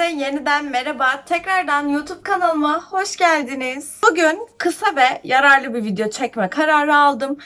Hepinize yeniden merhaba. Tekrardan YouTube kanalıma hoş geldiniz. Bugün kısa ve yararlı bir video çekme kararı aldım.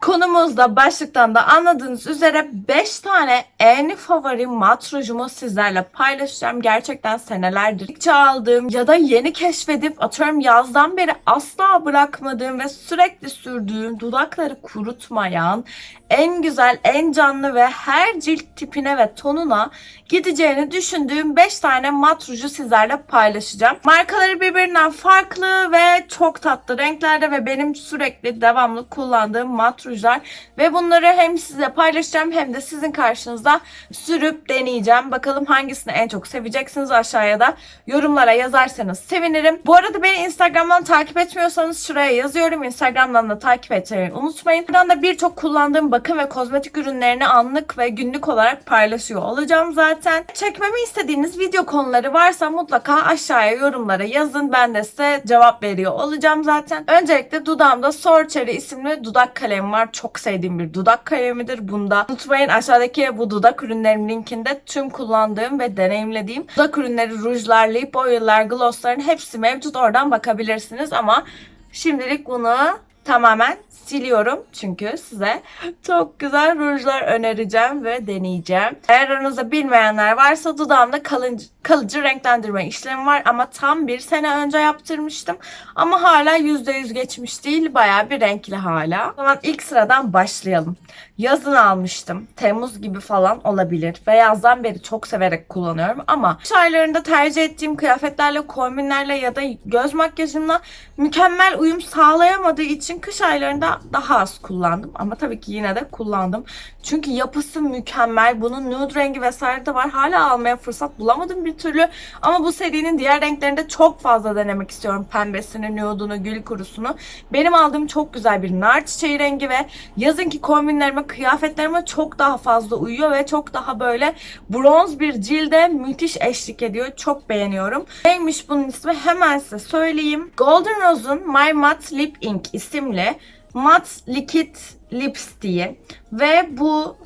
Konumuzda başlıktan da anladığınız üzere 5 tane en favori mat rujumu sizlerle paylaşacağım. Gerçekten senelerdir aldığım ya da yeni keşfedip atıyorum yazdan beri asla bırakmadığım ve sürekli sürdüğüm dudakları kurutmayan en güzel, en canlı ve her cilt tipine ve tonuna gideceğini düşündüğüm 5 tane mat ruju sizlerle paylaşacağım. Markaları birbirinden farklı ve çok tatlı renklerde ve benim sürekli devamlı kullandığım mat rujlar ve bunları hem size paylaşacağım hem de sizin karşınızda sürüp deneyeceğim. Bakalım hangisini en çok seveceksiniz aşağıya da yorumlara yazarsanız sevinirim. Bu arada beni Instagram'dan takip etmiyorsanız şuraya yazıyorum. Instagram'dan da takip etmeyi unutmayın. Buradan da birçok kullandığım bakım ve kozmetik ürünlerini anlık ve günlük olarak paylaşıyor olacağım zaten. Çekmemi istediğiniz video konuları varsa mutlaka aşağıya yorumlara yazın. Ben de size cevap veriyor olacağım zaten. Öncelikle dudağımda Sorcherry isimli dudak kalemi var. Çok sevdiğim bir dudak kalemidir. Bunda unutmayın aşağıdaki bu dudak ürünlerim linkinde tüm kullandığım ve deneyimlediğim dudak ürünleri, rujlar, lip oil'lar, glossların hepsi mevcut. Oradan bakabilirsiniz ama şimdilik bunu tamamen siliyorum çünkü size çok güzel rujlar önereceğim ve deneyeceğim. Eğer aranızda bilmeyenler varsa dudağımda kalıcı, kalıcı renklendirme işlemi var ama tam bir sene önce yaptırmıştım. Ama hala %100 geçmiş değil. Bayağı bir renkli hala. O zaman ilk sıradan başlayalım. Yazın almıştım. Temmuz gibi falan olabilir. Ve yazdan beri çok severek kullanıyorum ama kış aylarında tercih ettiğim kıyafetlerle, kombinlerle ya da göz makyajımla mükemmel uyum sağlayamadığı için kış aylarında daha az kullandım. Ama tabii ki yine de kullandım. Çünkü yapısı mükemmel. Bunun nude rengi vesaire de var. Hala almaya fırsat bulamadım bir türlü. Ama bu serinin diğer renklerinde çok fazla denemek istiyorum. Pembesini, nude'unu, gül kurusunu. Benim aldığım çok güzel bir nar çiçeği rengi ve yazınki kombinlerime, kıyafetlerime çok daha fazla uyuyor ve çok daha böyle bronz bir cilde müthiş eşlik ediyor. Çok beğeniyorum. Neymiş bunun ismi? Hemen size söyleyeyim. Golden Rose'un My Matte Lip Ink isimli mat likit lipstick'i ve bu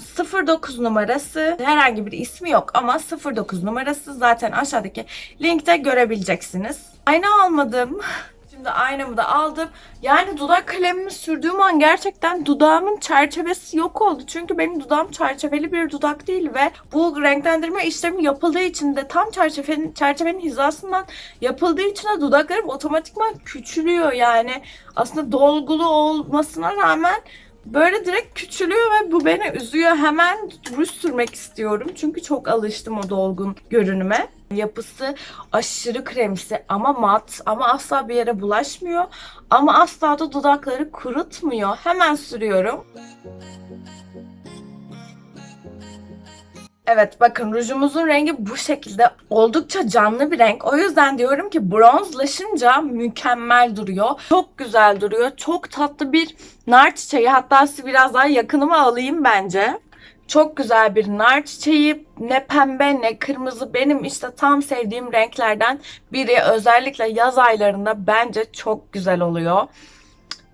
09 numarası herhangi bir ismi yok ama 09 numarası zaten aşağıdaki linkte görebileceksiniz. Ayna almadım. Şimdi aynamı da aldım. Yani dudak kalemimi sürdüğüm an gerçekten dudağımın çerçevesi yok oldu. Çünkü benim dudağım çerçeveli bir dudak değil ve bu renklendirme işlemi yapıldığı için de tam çerçevenin, çerçevenin hizasından yapıldığı için de dudaklarım otomatikman küçülüyor yani. Aslında dolgulu olmasına rağmen Böyle direkt küçülüyor ve bu beni üzüyor. Hemen ruj sürmek istiyorum. Çünkü çok alıştım o dolgun görünüme. Yapısı aşırı kremsi ama mat ama asla bir yere bulaşmıyor. Ama asla da dudakları kurutmuyor. Hemen sürüyorum. Evet bakın rujumuzun rengi bu şekilde oldukça canlı bir renk. O yüzden diyorum ki bronzlaşınca mükemmel duruyor. Çok güzel duruyor. Çok tatlı bir nar çiçeği. Hatta sizi biraz daha yakınıma alayım bence. Çok güzel bir nar çiçeği. Ne pembe ne kırmızı. Benim işte tam sevdiğim renklerden biri. Özellikle yaz aylarında bence çok güzel oluyor.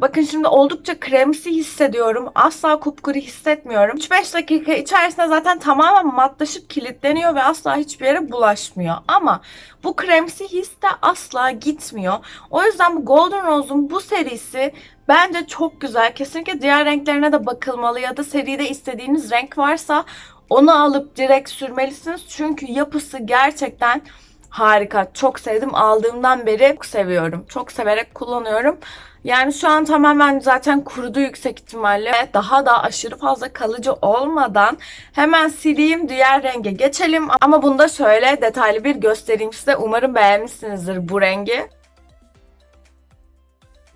Bakın şimdi oldukça kremsi hissediyorum. Asla kupkuru hissetmiyorum. 3-5 dakika içerisinde zaten tamamen matlaşıp kilitleniyor ve asla hiçbir yere bulaşmıyor. Ama bu kremsi his de asla gitmiyor. O yüzden bu Golden Rose'un bu serisi bence çok güzel. Kesinlikle diğer renklerine de bakılmalı ya da seride istediğiniz renk varsa onu alıp direkt sürmelisiniz. Çünkü yapısı gerçekten harika. Çok sevdim. Aldığımdan beri çok seviyorum. Çok severek kullanıyorum. Yani şu an tamamen zaten kurudu yüksek ihtimalle. Daha da aşırı fazla kalıcı olmadan hemen sileyim diğer renge geçelim. Ama bunda şöyle detaylı bir göstereyim size. Umarım beğenmişsinizdir bu rengi.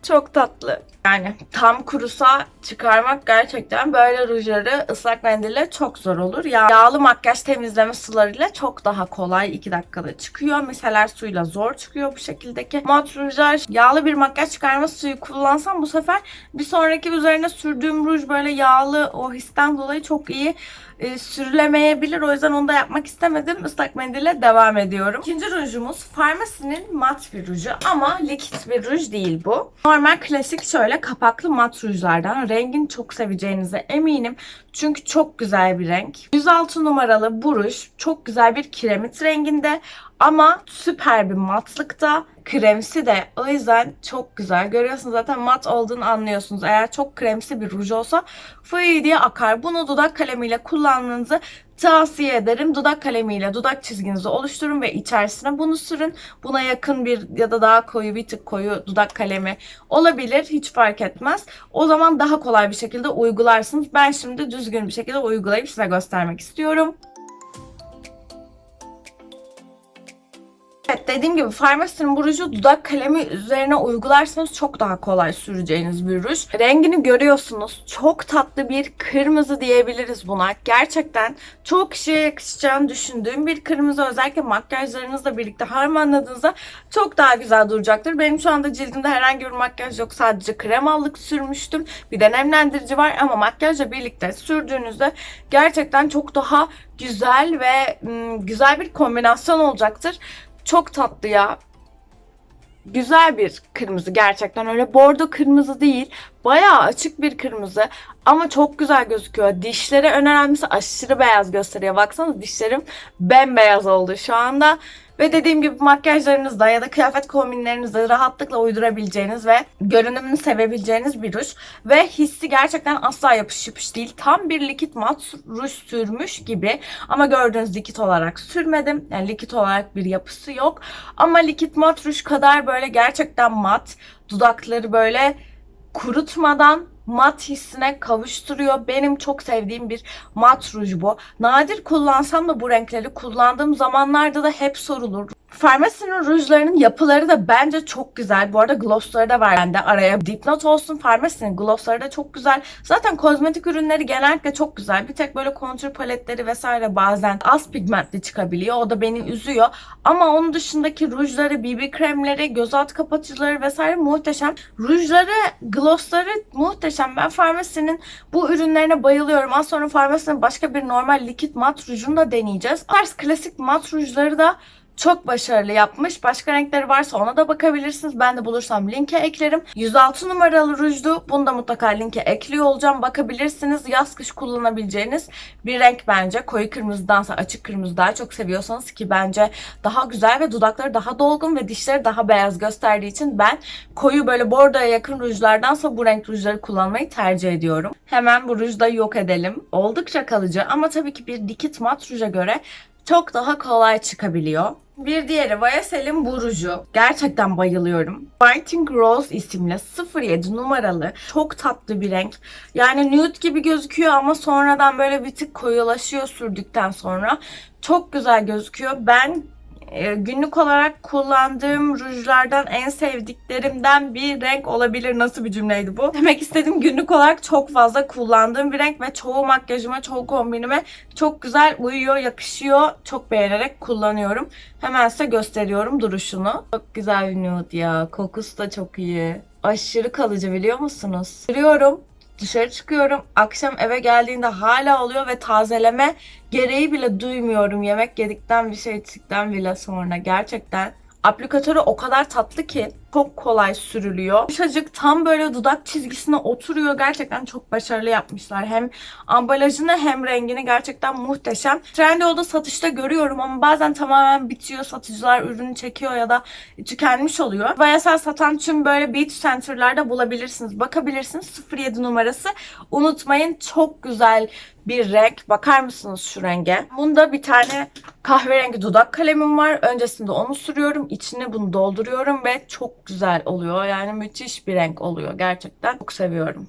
Çok tatlı. Yani tam kurusa çıkarmak gerçekten böyle rujları ıslak mendille çok zor olur. Ya yağlı makyaj temizleme sularıyla çok daha kolay 2 dakikada çıkıyor. Mesela suyla zor çıkıyor bu şekildeki. Mat rujlar yağlı bir makyaj çıkarma suyu kullansam bu sefer bir sonraki üzerine sürdüğüm ruj böyle yağlı o histen dolayı çok iyi e, sürülemeyebilir. O yüzden onu da yapmak istemedim. Islak mendille devam ediyorum. İkinci rujumuz Farmacy'nin mat bir ruju ama likit bir ruj değil bu. Normal klasik şöyle kapaklı mat rujlardan. Rengini çok seveceğinize eminim. Çünkü çok güzel bir renk. 106 numaralı bu ruj çok güzel bir kiremit renginde ama süper bir matlıkta. Kremsi de o yüzden çok güzel. Görüyorsunuz zaten mat olduğunu anlıyorsunuz. Eğer çok kremsi bir ruj olsa fıy diye akar. Bunu dudak kalemiyle kullanmanızı tavsiye ederim. Dudak kalemiyle dudak çizginizi oluşturun ve içerisine bunu sürün. Buna yakın bir ya da daha koyu bir tık koyu dudak kalemi olabilir. Hiç fark etmez. O zaman daha kolay bir şekilde uygularsınız. Ben şimdi düzgün bir şekilde uygulayıp size göstermek istiyorum. Evet dediğim gibi Farmacy'nin bu ruju dudak kalemi üzerine uygularsanız çok daha kolay süreceğiniz bir ruj. Rengini görüyorsunuz. Çok tatlı bir kırmızı diyebiliriz buna. Gerçekten çok kişiye yakışacağını düşündüğüm bir kırmızı. Özellikle makyajlarınızla birlikte harmanladığınızda çok daha güzel duracaktır. Benim şu anda cildimde herhangi bir makyaj yok. Sadece krem allık sürmüştüm. Bir de nemlendirici var ama makyajla birlikte sürdüğünüzde gerçekten çok daha güzel ve ım, güzel bir kombinasyon olacaktır. Çok tatlı ya. Güzel bir kırmızı gerçekten öyle bordo kırmızı değil. Bayağı açık bir kırmızı ama çok güzel gözüküyor. Dişlere önemlisi aşırı beyaz gösteriyor. Baksanız dişlerim bembeyaz oldu şu anda. Ve dediğim gibi makyajlarınızda ya da kıyafet kombinlerinizde rahatlıkla uydurabileceğiniz ve görünümünü sevebileceğiniz bir ruj. Ve hissi gerçekten asla yapış yapış değil. Tam bir likit mat ruj sürmüş gibi. Ama gördüğünüz likit olarak sürmedim. Yani likit olarak bir yapısı yok. Ama likit mat ruj kadar böyle gerçekten mat. Dudakları böyle kurutmadan mat hissine kavuşturuyor. Benim çok sevdiğim bir mat ruj bu. Nadir kullansam da bu renkleri kullandığım zamanlarda da hep sorulur. Farmacy'nin rujlarının yapıları da bence çok güzel. Bu arada glossları da var bende. Araya dipnot olsun. Farmacy'nin glossları da çok güzel. Zaten kozmetik ürünleri genellikle çok güzel. Bir tek böyle kontür paletleri vesaire bazen az pigmentli çıkabiliyor. O da beni üzüyor. Ama onun dışındaki rujları, BB kremleri, göz alt kapatıcıları vesaire muhteşem. Rujları, glossları muhteşem. Ben Farmacy'nin bu ürünlerine bayılıyorum. Az sonra Farmacy'nin başka bir normal likit mat rujunu da deneyeceğiz. Tarz klasik mat rujları da çok başarılı yapmış. Başka renkleri varsa ona da bakabilirsiniz. Ben de bulursam linke eklerim. 106 numaralı rujdu. Bunu da mutlaka linke ekliyor olacağım. Bakabilirsiniz. Yaz kış kullanabileceğiniz bir renk bence. Koyu kırmızıdansa açık kırmızı daha çok seviyorsanız ki bence daha güzel ve dudakları daha dolgun ve dişleri daha beyaz gösterdiği için ben koyu böyle bordoya yakın rujlardansa bu renk rujları kullanmayı tercih ediyorum. Hemen bu ruju da yok edelim. Oldukça kalıcı ama tabii ki bir dikit mat ruja göre çok daha kolay çıkabiliyor. Bir diğeri Vayasel'in bu ruju. Gerçekten bayılıyorum. Fighting Rose isimli 07 numaralı çok tatlı bir renk. Yani nude gibi gözüküyor ama sonradan böyle bir tık koyulaşıyor sürdükten sonra. Çok güzel gözüküyor. Ben günlük olarak kullandığım rujlardan en sevdiklerimden bir renk olabilir. Nasıl bir cümleydi bu? Demek istedim günlük olarak çok fazla kullandığım bir renk ve çoğu makyajıma, çoğu kombinime çok güzel uyuyor, yakışıyor. Çok beğenerek kullanıyorum. Hemen size gösteriyorum duruşunu. Çok güzel bir nude ya. Kokusu da çok iyi. Aşırı kalıcı biliyor musunuz? Sürüyorum. Dışarı çıkıyorum. Akşam eve geldiğinde hala oluyor ve tazeleme gereği bile duymuyorum. Yemek yedikten bir şey içtikten bile sonra. Gerçekten aplikatörü o kadar tatlı ki çok kolay sürülüyor. Yumuşacık tam böyle dudak çizgisine oturuyor. Gerçekten çok başarılı yapmışlar. Hem ambalajını hem rengini gerçekten muhteşem. Trendyol'da satışta görüyorum ama bazen tamamen bitiyor. Satıcılar ürünü çekiyor ya da tükenmiş oluyor. Bayasal satan tüm böyle beauty center'larda bulabilirsiniz. Bakabilirsiniz. 07 numarası. Unutmayın çok güzel bir renk. Bakar mısınız şu renge? Bunda bir tane kahverengi dudak kalemim var. Öncesinde onu sürüyorum. İçine bunu dolduruyorum ve çok güzel oluyor. Yani müthiş bir renk oluyor gerçekten. Çok seviyorum.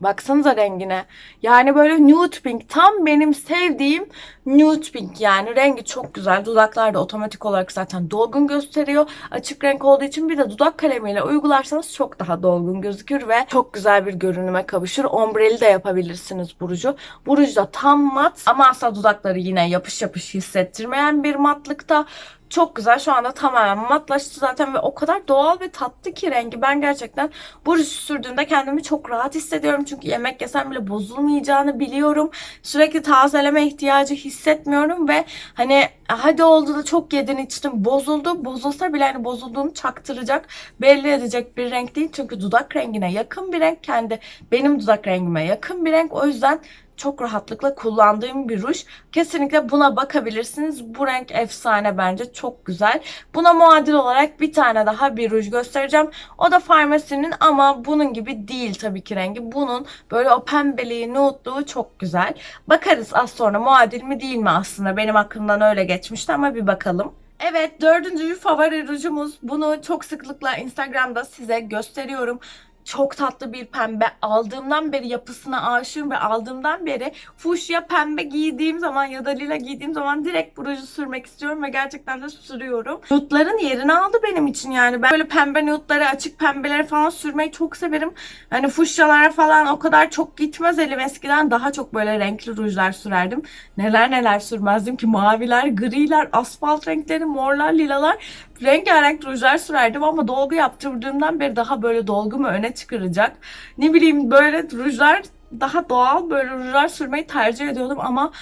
Baksanıza rengine. Yani böyle nude pink. Tam benim sevdiğim nude pink yani. Rengi çok güzel. Dudaklar da otomatik olarak zaten dolgun gösteriyor. Açık renk olduğu için bir de dudak kalemiyle uygularsanız çok daha dolgun gözükür ve çok güzel bir görünüme kavuşur. Ombreli de yapabilirsiniz burucu. Burucu da tam mat ama asla dudakları yine yapış yapış hissettirmeyen bir matlıkta. Çok güzel. Şu anda tamamen matlaştı zaten ve o kadar doğal ve tatlı ki rengi. Ben gerçekten bu ruj sürdüğümde kendimi çok rahat hissediyorum. Çünkü yemek yesem bile bozulmayacağını biliyorum. Sürekli tazeleme ihtiyacı hissetmiyorum ve hani hadi oldu da çok yedin içtin bozuldu. Bozulsa bile hani bozulduğunu çaktıracak, belli edecek bir renk değil. Çünkü dudak rengine yakın bir renk. Kendi benim dudak rengime yakın bir renk. O yüzden çok rahatlıkla kullandığım bir ruj. Kesinlikle buna bakabilirsiniz. Bu renk efsane bence. Çok güzel. Buna muadil olarak bir tane daha bir ruj göstereceğim. O da farmasinin ama bunun gibi değil tabii ki rengi. Bunun böyle o pembeliği, nude'luğu çok güzel. Bakarız az sonra muadil mi değil mi aslında. Benim aklımdan öyle geçmişti ama bir bakalım. Evet dördüncü favori rujumuz. Bunu çok sıklıkla Instagram'da size gösteriyorum çok tatlı bir pembe. Aldığımdan beri yapısına aşığım ve aldığımdan beri fuşya pembe giydiğim zaman ya da lila giydiğim zaman direkt bu ruju sürmek istiyorum ve gerçekten de sürüyorum. Nude'ların yerini aldı benim için yani. Ben böyle pembe nude'ları, açık pembeleri falan sürmeyi çok severim. Hani fuşyalara falan o kadar çok gitmez elim eskiden. Daha çok böyle renkli rujlar sürerdim. Neler neler sürmezdim ki maviler, griler, asfalt renkleri, morlar, lilalar rengarenk rujlar sürerdim ama dolgu yaptırdığımdan beri daha böyle dolgumu öne çıkaracak. Ne bileyim böyle rujlar daha doğal böyle rujlar sürmeyi tercih ediyordum ama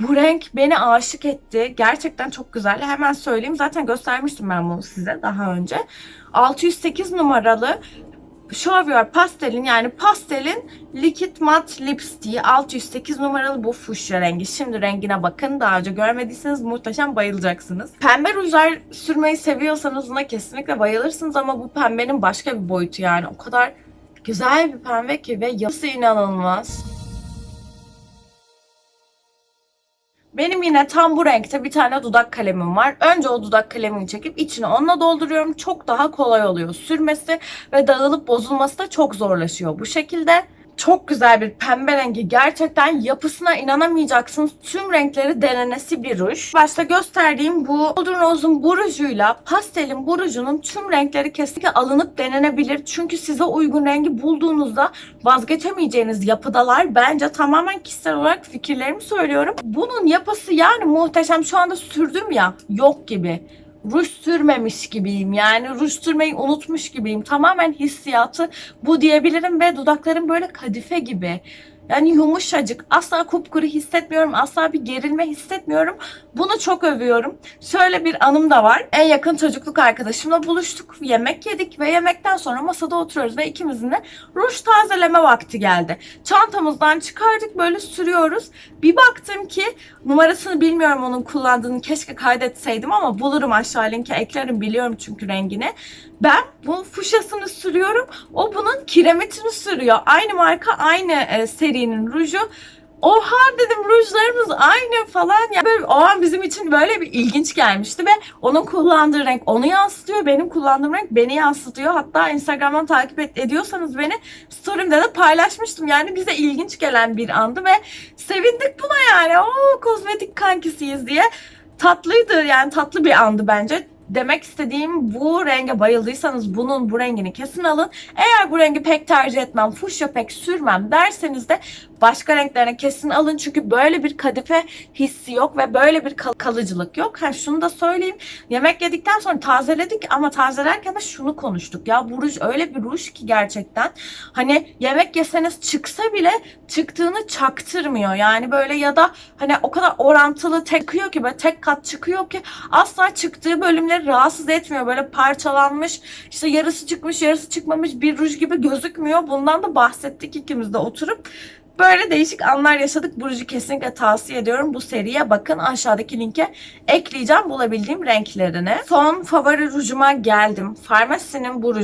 bu renk beni aşık etti. Gerçekten çok güzel. Hemen söyleyeyim. Zaten göstermiştim ben bunu size daha önce. 608 numaralı Show Your Pastel'in yani pastelin Liquid Matte Lipstick'i 608 numaralı bu fuşya rengi. Şimdi rengine bakın. Daha önce görmediyseniz muhteşem bayılacaksınız. Pembe rujlar sürmeyi seviyorsanız buna kesinlikle bayılırsınız ama bu pembenin başka bir boyutu yani. O kadar güzel bir pembe ki ve yapısı inanılmaz. Benim yine tam bu renkte bir tane dudak kalemim var. Önce o dudak kalemini çekip içine onunla dolduruyorum. Çok daha kolay oluyor sürmesi ve dağılıp bozulması da çok zorlaşıyor bu şekilde. Çok güzel bir pembe rengi. Gerçekten yapısına inanamayacaksınız. Tüm renkleri denenesi bir ruj. Başta gösterdiğim bu Golden Rose'un bu rujuyla pastelin bu rujunun tüm renkleri kesinlikle alınıp denenebilir. Çünkü size uygun rengi bulduğunuzda vazgeçemeyeceğiniz yapıdalar. Bence tamamen kişisel olarak fikirlerimi söylüyorum. Bunun yapısı yani muhteşem. Şu anda sürdüm ya yok gibi ruj sürmemiş gibiyim. Yani ruj sürmeyi unutmuş gibiyim. Tamamen hissiyatı bu diyebilirim ve dudaklarım böyle kadife gibi. Yani yumuşacık. Asla kupkuru hissetmiyorum. Asla bir gerilme hissetmiyorum. Bunu çok övüyorum. Şöyle bir anım da var. En yakın çocukluk arkadaşımla buluştuk. Yemek yedik ve yemekten sonra masada oturuyoruz ve ikimizin de ruj tazeleme vakti geldi. Çantamızdan çıkardık böyle sürüyoruz. Bir baktım ki numarasını bilmiyorum onun kullandığını keşke kaydetseydim ama bulurum aşağı linke eklerim biliyorum çünkü rengini. Ben bu fuşyasını sürüyorum. O bunun kiremitini sürüyor. Aynı marka aynı e, serinin ruju. Oha dedim rujlarımız aynı falan. Yani böyle, o an bizim için böyle bir ilginç gelmişti ve onun kullandığı renk onu yansıtıyor. Benim kullandığım renk beni yansıtıyor. Hatta Instagram'dan takip et, ediyorsanız beni story'imde de paylaşmıştım. Yani bize ilginç gelen bir andı ve sevindik buna yani. O kozmetik kankisiyiz diye. Tatlıydı yani tatlı bir andı bence demek istediğim bu renge bayıldıysanız bunun bu rengini kesin alın. Eğer bu rengi pek tercih etmem, fuşya pek sürmem derseniz de başka renklerine kesin alın. Çünkü böyle bir kadife hissi yok ve böyle bir kal- kalıcılık yok. Ha şunu da söyleyeyim. Yemek yedikten sonra tazeledik ama tazelerken de şunu konuştuk. Ya bu ruj öyle bir ruj ki gerçekten. Hani yemek yeseniz çıksa bile çıktığını çaktırmıyor. Yani böyle ya da hani o kadar orantılı tekıyor ki böyle tek kat çıkıyor ki asla çıktığı bölümleri rahatsız etmiyor. Böyle parçalanmış işte yarısı çıkmış yarısı çıkmamış bir ruj gibi gözükmüyor. Bundan da bahsettik ikimiz de oturup. Böyle değişik anlar yaşadık. Bu ruju kesinlikle tavsiye ediyorum. Bu seriye bakın. Aşağıdaki linke ekleyeceğim bulabildiğim renklerini. Son favori rujuma geldim. Farmasinin bu.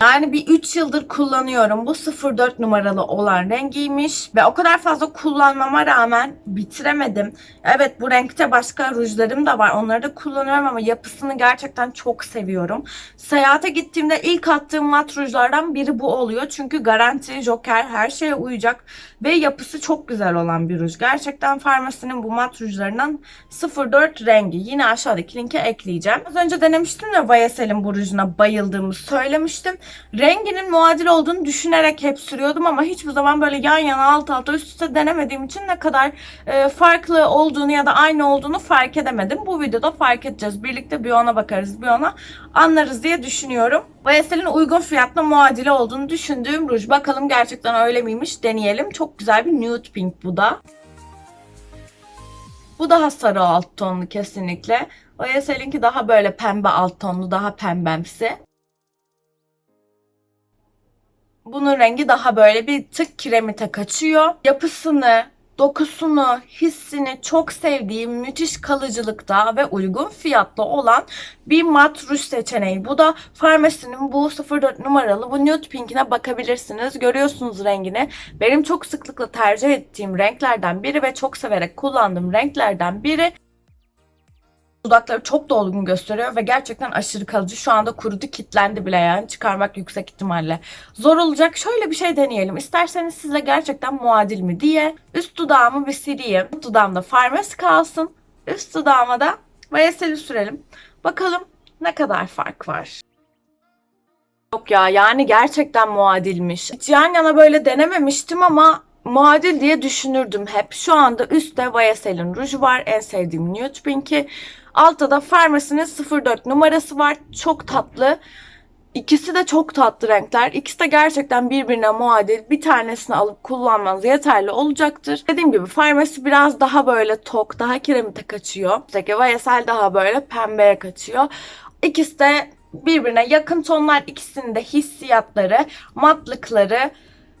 Yani bir 3 yıldır kullanıyorum. Bu 04 numaralı olan rengiymiş. Ve o kadar fazla kullanmama rağmen bitiremedim. Evet bu renkte başka rujlarım da var. Onları da kullanıyorum ama yapısını gerçekten çok seviyorum. Seyahate gittiğimde ilk attığım mat rujlardan biri bu oluyor. Çünkü garanti, joker her şeye uyacak. Ve yapısı çok güzel olan bir ruj. Gerçekten Farmasi'nin bu mat rujlarından 04 rengi. Yine aşağıdaki linke ekleyeceğim. Az önce denemiştim de YSL'in bu rujuna bayıldığımı söylemiştim. Renginin muadil olduğunu düşünerek hep sürüyordum ama hiçbir zaman böyle yan yana alt alta üst üste denemediğim için ne kadar e, farklı olduğunu ya da aynı olduğunu fark edemedim. Bu videoda fark edeceğiz. Birlikte bir ona bakarız, bir ona anlarız diye düşünüyorum. YSL'in uygun fiyatla muadili olduğunu düşündüğüm ruj. Bakalım gerçekten öyle miymiş deneyelim. Çok güzel bir nude pink bu da. Bu daha sarı alt tonlu kesinlikle. YSL'inki daha böyle pembe alt tonlu, daha pembemsi. Bunun rengi daha böyle bir tık kiremite kaçıyor. Yapısını, dokusunu, hissini çok sevdiğim müthiş kalıcılıkta ve uygun fiyatlı olan bir mat ruj seçeneği. Bu da Farmasi'nin bu 04 numaralı bu nude pinkine bakabilirsiniz. Görüyorsunuz rengini. Benim çok sıklıkla tercih ettiğim renklerden biri ve çok severek kullandığım renklerden biri. Dudakları çok dolgun gösteriyor ve gerçekten aşırı kalıcı. Şu anda kurudu kitlendi bile yani çıkarmak yüksek ihtimalle zor olacak. Şöyle bir şey deneyelim. İsterseniz size gerçekten muadil mi diye. Üst dudağımı bir sileyim. Dudağımda Farmasi kalsın. Üst dudağıma da YSL'i sürelim. Bakalım ne kadar fark var. Yok ya yani gerçekten muadilmiş. Hiç yan yana böyle denememiştim ama muadil diye düşünürdüm hep. Şu anda üstte YSL'in ruju var. En sevdiğim Nude Pink'i. Altta da Farmasi'nin 04 numarası var. Çok tatlı. İkisi de çok tatlı renkler. İkisi de gerçekten birbirine muadil. Bir tanesini alıp kullanmanız yeterli olacaktır. Dediğim gibi Farmasi biraz daha böyle tok, daha kiremite kaçıyor. Öteki YSL daha böyle pembeye kaçıyor. İkisi de birbirine yakın tonlar. İkisinin de hissiyatları, matlıkları,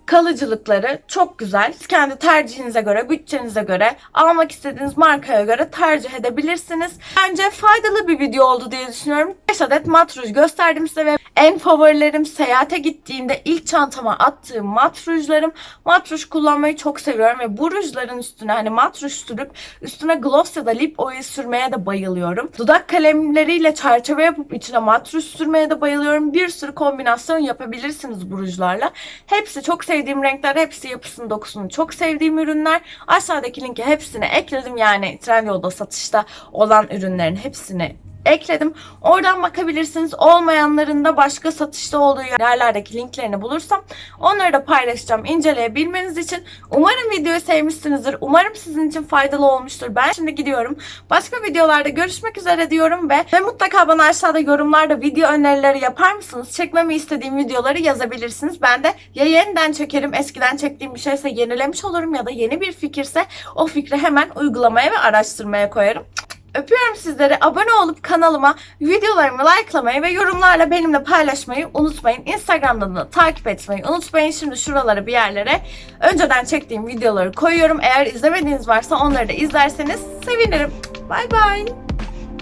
kalıcılıkları çok güzel. Siz kendi tercihinize göre, bütçenize göre, almak istediğiniz markaya göre tercih edebilirsiniz. Bence faydalı bir video oldu diye düşünüyorum. 5 adet mat gösterdim size ve en favorilerim seyahate gittiğimde ilk çantama attığım mat rujlarım. Kullanmayı çok seviyorum ve bu rujların üstüne hani mat sürüp üstüne gloss ya da lip oil sürmeye de bayılıyorum. Dudak kalemleriyle çerçeve yapıp içine mat sürmeye de bayılıyorum. Bir sürü kombinasyon yapabilirsiniz bu rujlarla. Hepsi çok sevdiğim renkler, hepsi yapısını, dokusunu çok sevdiğim ürünler. Aşağıdaki linke hepsini ekledim. Yani Trendyol'da satışta olan ürünlerin hepsini ekledim. Oradan bakabilirsiniz. Olmayanların da başka satışta olduğu yerlerdeki linklerini bulursam onları da paylaşacağım inceleyebilmeniz için. Umarım videoyu sevmişsinizdir. Umarım sizin için faydalı olmuştur. Ben şimdi gidiyorum. Başka videolarda görüşmek üzere diyorum ve, ve mutlaka bana aşağıda yorumlarda video önerileri yapar mısınız? Çekmemi istediğim videoları yazabilirsiniz. Ben de ya yeniden çekerim. Eskiden çektiğim bir şeyse yenilemiş olurum ya da yeni bir fikirse o fikri hemen uygulamaya ve araştırmaya koyarım. Öpüyorum sizleri. Abone olup kanalıma videolarımı likelamayı ve yorumlarla benimle paylaşmayı unutmayın. Instagram'dan da takip etmeyi unutmayın. Şimdi şuralara bir yerlere önceden çektiğim videoları koyuyorum. Eğer izlemediğiniz varsa onları da izlerseniz sevinirim. Bay bay.